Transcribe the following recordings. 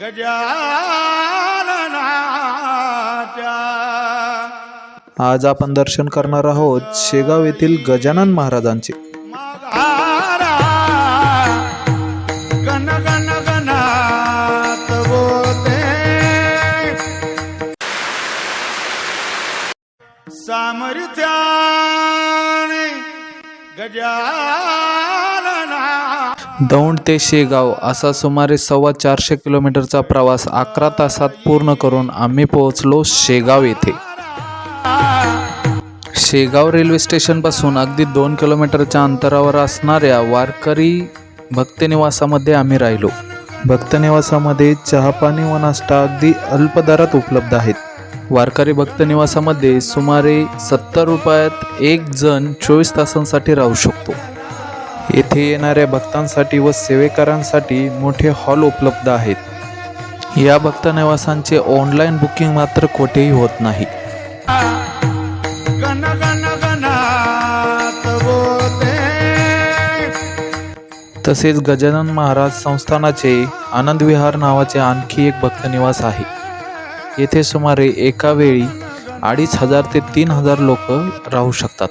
गजाननाच्या आज आपण दर्शन करणार आहोत शेगाव येथील गजानन महाराजांचे. सामर्थ्याने गजानना दौंड ते शेगाव असा सुमारे सव्वा चारशे किलोमीटरचा प्रवास अकरा तासात पूर्ण करून आम्ही पोहोचलो शेगाव येथे. शेगाव रेल्वे स्टेशनपासून अगदी दोन किलोमीटरच्या अंतरावर असणाऱ्या वारकरी भक्तनिवासामध्ये आम्ही राहिलो. भक्तनिवासामध्ये चहापाणी व नाश्ता अगदी अल्प दरात उपलब्ध आहेत. वारकरी भक्तनिवासामध्ये सुमारे सत्तर रुपयात एक जण चोवीस तासांसाठी राहू शकतो. येथे येणाऱ्या भक्तांसाठी व सेवेकरांसाठी मोठे हॉल उपलब्ध आहेत. या भक्तनिवासांचे ऑनलाईन बुकिंग मात्र कोठेही होत नाही. तसेच गजानन महाराज संस्थानाचे आनंद विहार नावाचे आणखी एक भक्तनिवास आहे. येथे सुमारे एका वेळी अडीच हजार ते तीन हजार लोक राहू शकतात.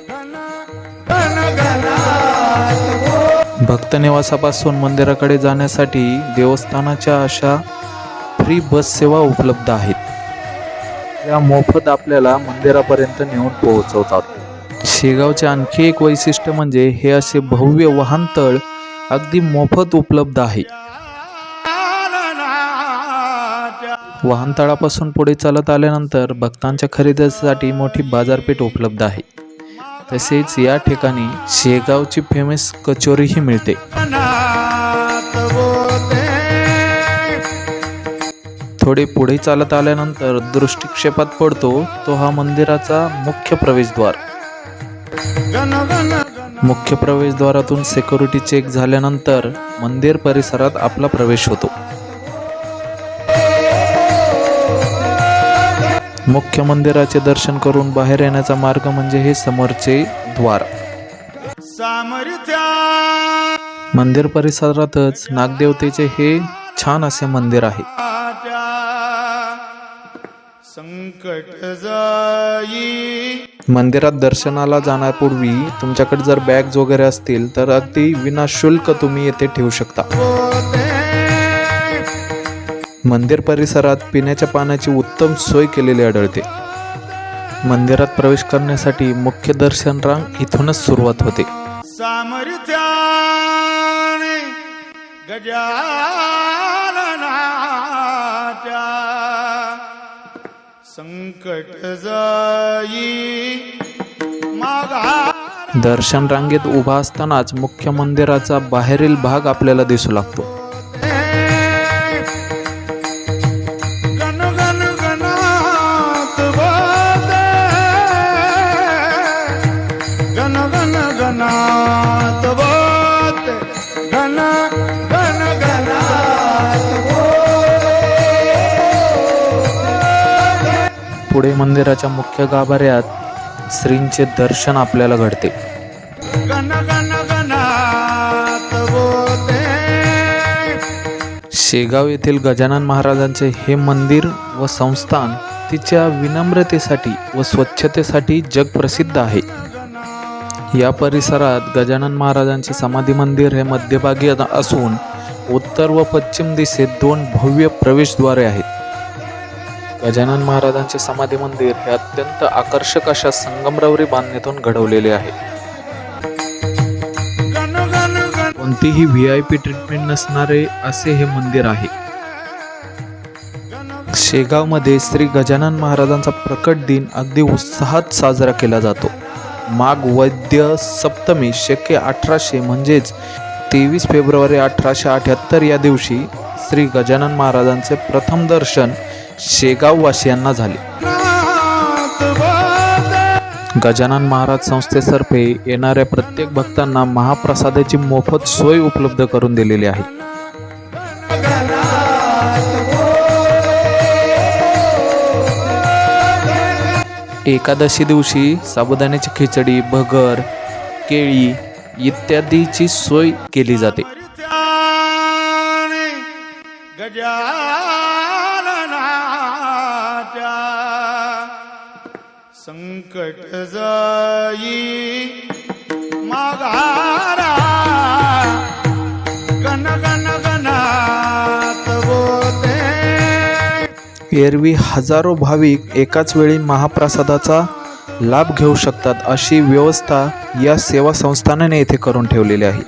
भक्तनिवासापासून मंदिराकडे जाण्यासाठी देवस्थानाच्या अशा फ्री बस सेवा उपलब्ध आहेत. या मोफत आपल्याला मंदिरापर्यंत नेऊन पोहोचवतात. शेगावचे आणखी एक वैशिष्ट्य म्हणजे हे असे भव्य वाहनतळ अगदी मोफत उपलब्ध आहे. वाहनतळापासून पुढे चालत आल्यानंतर भक्तांच्या खरेदीसाठी मोठी बाजारपेठ उपलब्ध आहे. तसेच या ठिकाणी शेगावची फेमस कचोरीही मिळते. थोडे पुढे चालत आल्यानंतर दृष्टिक्षेपात पडतो तो हा मंदिराचा मुख्य प्रवेशद्वार. मुख्य प्रवेशद्वारातून सिक्युरिटी चेक झाल्यानंतर मंदिर परिसरात आपला प्रवेश होतो. मुख्य मंदिराचे दर्शन करून बाहेर येण्याचा मार्ग म्हणजे हे समोरचे द्वार. मंदिर परिसरातच नागदेवतेचे हे छान असे मंदिर आहे. संकट मंदिरात दर्शनाला जाण्यापूर्वी तुमच्याकडे जर बॅग्स वगैरे असतील तर अगदी विनाशुल्क तुम्ही येथे ठेवू शकता. मंदिर परिसरात पिण्याच्या पाण्याची उत्तम सोय केलेली आढळते. मंदिरात प्रवेश करण्यासाठी मुख्य दर्शन रांग इथूनच सुरुवात होते. संकट दर्शन रांगेत उभा असतानाच मुख्य मंदिराचा बाहेरील भाग आपल्याला दिसू लागतो. पुढे मंदिराच्या मुख्य गाभाऱ्यात श्रींचे दर्शन आपल्याला घडते. शेगाव येथील गजानन महाराजांचे हे मंदिर व संस्थान तिच्या विनम्रतेसाठी व स्वच्छतेसाठी जगप्रसिद्ध आहे. या परिसरात गजानन महाराजांचे समाधी मंदिर हे मध्यभागी असून उत्तर व पश्चिम दिशेत दोन भव्य प्रवेशद्वारे आहेत. गजानन महाराजांचे समाधी मंदिर हे अत्यंत आकर्षक अशा संगमरवरी बांधणीतून घडवलेले आहे. कोणतीही व्ही आय पी ट्रीटमेंट नसणारे असे हे मंदिर आहे. शेगावमध्ये श्री गजानन महाराजांचा प्रकट दिन अगदी उत्साहात साजरा केला जातो. माघ वैद्य सप्तमी शके अठराशे म्हणजेच तेवीस फेब्रुवारी अठराशे अठ्याहत्तर या दिवशी श्री गजानन महाराजांचे प्रथम दर्शन शेगाववासियांना झाले. गजानन महाराज संस्थेतर्फे येणाऱ्या प्रत्येक भक्तांना महाप्रसादाची मोफत सोय उपलब्ध करून दिलेली आहे. एकादशी दिवशी साबुदाण्याची खिचडी भगर केळी इत्यादीची सोय केली जाते. संकट जाई एरवी हजारो भाविक एकाच वेळी महाप्रसादाचा लाभ घेऊ शकतात अशी व्यवस्था या सेवा संस्थानाने येथे करून ठेवलेली आहे.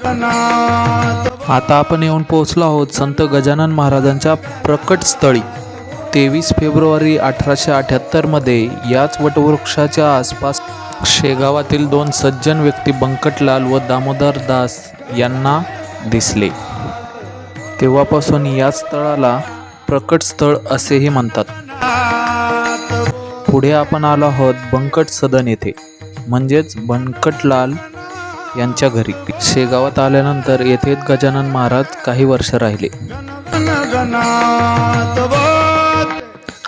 आता आपण येऊन पोहोचलो आहोत संत गजानन महाराजांच्या प्रकट स्थळी. तेवीस फेब्रुवारी अठराशे अठ्याहत्तरमध्ये याच वटवृक्षाच्या आसपास शेगावातील दोन सज्जन व्यक्ती बंकटलाल व दामोदर दास यांना दिसले. तेव्हापासून या स्थळाला प्रकट स्थळ असेही म्हणतात. पुढे आपण आलो आहोत बंकट सदन येथे. म्हणजेच बंकटलाल यांच्या घरी. शेगावात आल्यानंतर येथेच गजानन महाराज काही वर्ष राहिले.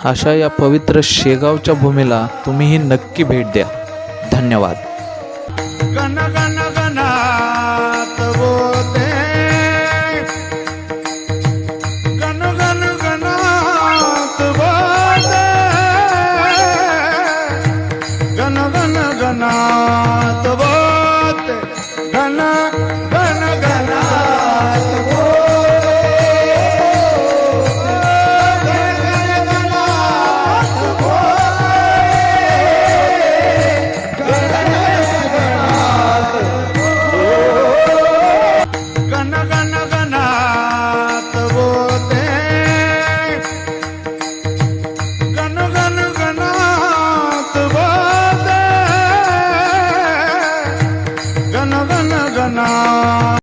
अशा या पवित्र शेगावच्या भूमीला तुम्हीही नक्की भेट द्या. धन्यवाद.